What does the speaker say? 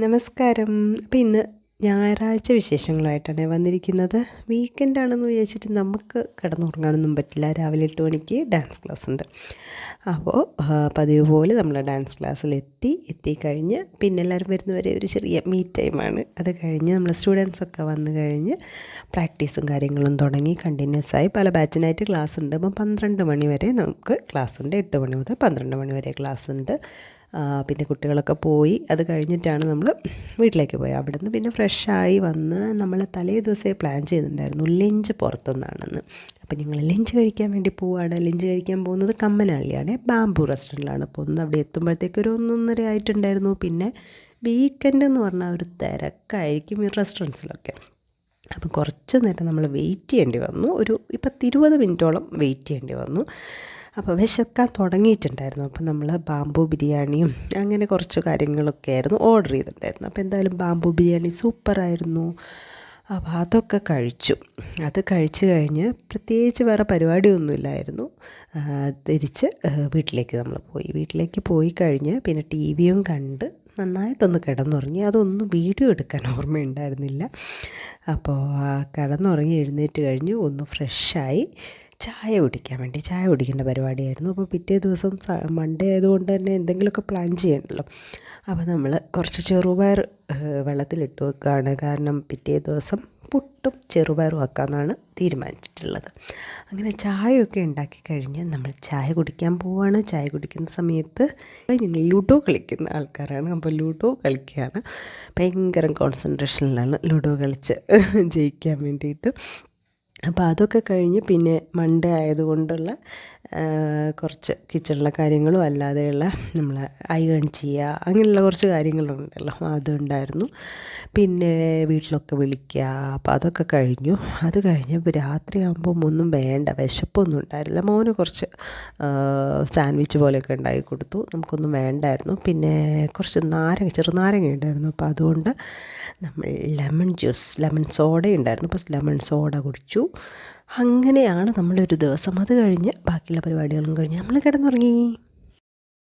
നമസ്കാരം. അപ്പോൾ ഇന്ന് ഞായറാഴ്ച വിശേഷങ്ങളായിട്ടാണ് വന്നിരിക്കുന്നത്. വീക്കെൻഡ് ആണെന്ന് വിചാരിച്ചിട്ട് നമുക്ക് കിടന്നുറങ്ങാനൊന്നും പറ്റില്ല. രാവിലെ എട്ട് മണിക്ക് ഡാൻസ് ക്ലാസ് ഉണ്ട്. അപ്പോൾ പതിവ് പോലെ നമ്മൾ ഡാൻസ് ക്ലാസ്സിൽ എത്തി എത്തിക്കഴിഞ്ഞ് പിന്നെ എല്ലാവരും വരുന്നവരെ ഒരു ചെറിയ മീറ്റ് ടൈമാണ് അത് കഴിഞ്ഞ് നമ്മൾ സ്റ്റുഡൻസൊക്കെ വന്നു കഴിഞ്ഞ് പ്രാക്ടീസും കാര്യങ്ങളും തുടങ്ങി കണ്ടിന്യൂസ് ആയി പല ബാച്ചിനായിട്ട് ക്ലാസ് ഉണ്ട്. അപ്പം പന്ത്രണ്ട് മണി വരെ നമുക്ക് ക്ലാസ് ഉണ്ട്. എട്ട് മണി മുതൽ പന്ത്രണ്ട് മണി വരെ ക്ലാസ് ഉണ്ട്. പിന്നെ കുട്ടികളൊക്കെ പോയി. അത് കഴിഞ്ഞിട്ടാണ് നമ്മൾ വീട്ടിലേക്ക് പോയത് അവിടെ നിന്ന് പിന്നെ ഫ്രഷായി വന്ന് നമ്മൾ തലേ ദിവസമേ പ്ലാൻ ചെയ്തിട്ടുണ്ടായിരുന്നു. ലഞ്ച് പുറത്തുനിന്നാണെന്ന്. അപ്പോൾ ഞങ്ങൾ ലഞ്ച് കഴിക്കാൻ വേണ്ടി പോവുകയാണ് ലഞ്ച് കഴിക്കാൻ പോകുന്നത് കമ്മനഹള്ളിയാണ്. ബാംബു റെസ്റ്റോറന്റിലാണ്. പോകുന്നത് അവിടെ എത്തുമ്പോഴത്തേക്ക് ഒരു ഒന്നൊന്നര ആയിട്ടുണ്ടായിരുന്നു. പിന്നെ വീക്കെൻഡ് എന്ന് പറഞ്ഞാൽ ഒരു തിരക്കായിരിക്കും ഈ റെസ്റ്റോറന്റ്സിലൊക്കെ അപ്പം കുറച്ച് നേരം നമ്മൾ വെയിറ്റ് ചെയ്യേണ്ടി വന്നു. ഒരു ഇപ്പം ഇരുപത് മിനിറ്റോളം വെയിറ്റ് ചെയ്യേണ്ടി വന്നു. അപ്പോൾ വിശക്കാൻ തുടങ്ങിയിട്ടുണ്ടായിരുന്നു. അപ്പോൾ നമ്മൾ ബാംബു ബിരിയാണിയും അങ്ങനെ കുറച്ച് കാര്യങ്ങളൊക്കെ ആയിരുന്നു ഓർഡർ ചെയ്തിട്ടുണ്ടായിരുന്നു. അപ്പോൾ എന്തായാലും ബാംബു ബിരിയാണി സൂപ്പറായിരുന്നു. അപ്പോൾ അതൊക്കെ കഴിച്ചു. അത് കഴിച്ചു കഴിഞ്ഞ് പ്രത്യേകിച്ച് വേറെ പരിപാടിയൊന്നുമില്ലായിരുന്നു തിരിച്ച് വീട്ടിലേക്ക് നമ്മൾ പോയി. വീട്ടിലേക്ക് പോയി കഴിഞ്ഞ് പിന്നെ ടി വിയും കണ്ട് നന്നായിട്ടൊന്ന് കിടന്നുറങ്ങി. അതൊന്നും വീഡിയോ എടുക്കാൻ ഓർമ്മയുണ്ടായിരുന്നില്ല. അപ്പോൾ കിടന്നുറങ്ങി എഴുന്നേറ്റ് കഴിഞ്ഞ് ഒന്ന് ഫ്രഷായി ചായ കുടിക്കാൻ വേണ്ടി ചായ കുടിക്കേണ്ട പരിപാടിയായിരുന്നു. അപ്പോൾ പിറ്റേ ദിവസം മൺഡേ ആയതുകൊണ്ട് തന്നെ എന്തെങ്കിലുമൊക്കെ പ്ലാൻ ചെയ്യണമല്ലോ അപ്പോൾ നമ്മൾ കുറച്ച് ചെറുപയർ വെള്ളത്തിലിട്ട് വെക്കുകയാണ് കാരണം പിറ്റേ ദിവസം പുട്ടും ചെറുപയറും ആക്കാമെന്നാണ് തീരുമാനിച്ചിട്ടുള്ളത്. അങ്ങനെ ചായയൊക്കെ ഉണ്ടാക്കി കഴിഞ്ഞ് നമ്മൾ ചായ കുടിക്കാൻ പോവുകയാണ് ചായ കുടിക്കുന്ന സമയത്ത് ഞങ്ങൾ ലുഡോ കളിക്കുന്ന ആൾക്കാരാണ്. അപ്പോൾ ലുഡോ കളിക്കുകയാണ്. ഭയങ്കര കോൺസെൻട്രേഷനിലാണ് ലുഡോ കളിച്ച് ജയിക്കാൻ വേണ്ടിയിട്ട്. അപ്പോൾ അതൊക്കെ കഴിഞ്ഞ് പിന്നെ മൺഡേ ആയതുകൊണ്ടുള്ള കുറച്ച് കിച്ചണിലെ കാര്യങ്ങളും അല്ലാതെയുള്ള നമ്മൾ അയൺ ചെയ്യുക അങ്ങനെയുള്ള കുറച്ച് കാര്യങ്ങളുണ്ടല്ലോ. അതുണ്ടായിരുന്നു. പിന്നെ വീട്ടിലൊക്കെ വിളിക്കുക. അപ്പോൾ അതൊക്കെ കഴിഞ്ഞു. അത് കഴിഞ്ഞപ്പോൾ രാത്രിയാകുമ്പം ഒന്നും വേണ്ട. വിശപ്പൊന്നും ഉണ്ടായിരുന്നില്ല. മോന് കുറച്ച് സാൻഡ്വിച്ച് പോലെയൊക്കെ ഉണ്ടാക്കി കൊടുത്തു. നമുക്കൊന്നും വേണ്ടായിരുന്നു. പിന്നെ കുറച്ച് നാരങ്ങ ചെറുനാരങ്ങ ഉണ്ടായിരുന്നു. അപ്പോൾ അതുകൊണ്ട് നമ്മൾ ലെമൺ ജ്യൂസ് ലെമൺ സോഡ ഉണ്ടായിരുന്നു. അപ്പോൾ ലെമൺ സോഡ കുടിച്ചു. അങ്ങനെയാണ് നമ്മളൊരു ദിവസം. അത് കഴിഞ്ഞ് ബാക്കിയുള്ള പരിപാടികളും കഴിഞ്ഞ് നമ്മൾ കിടന്നുറങ്ങി.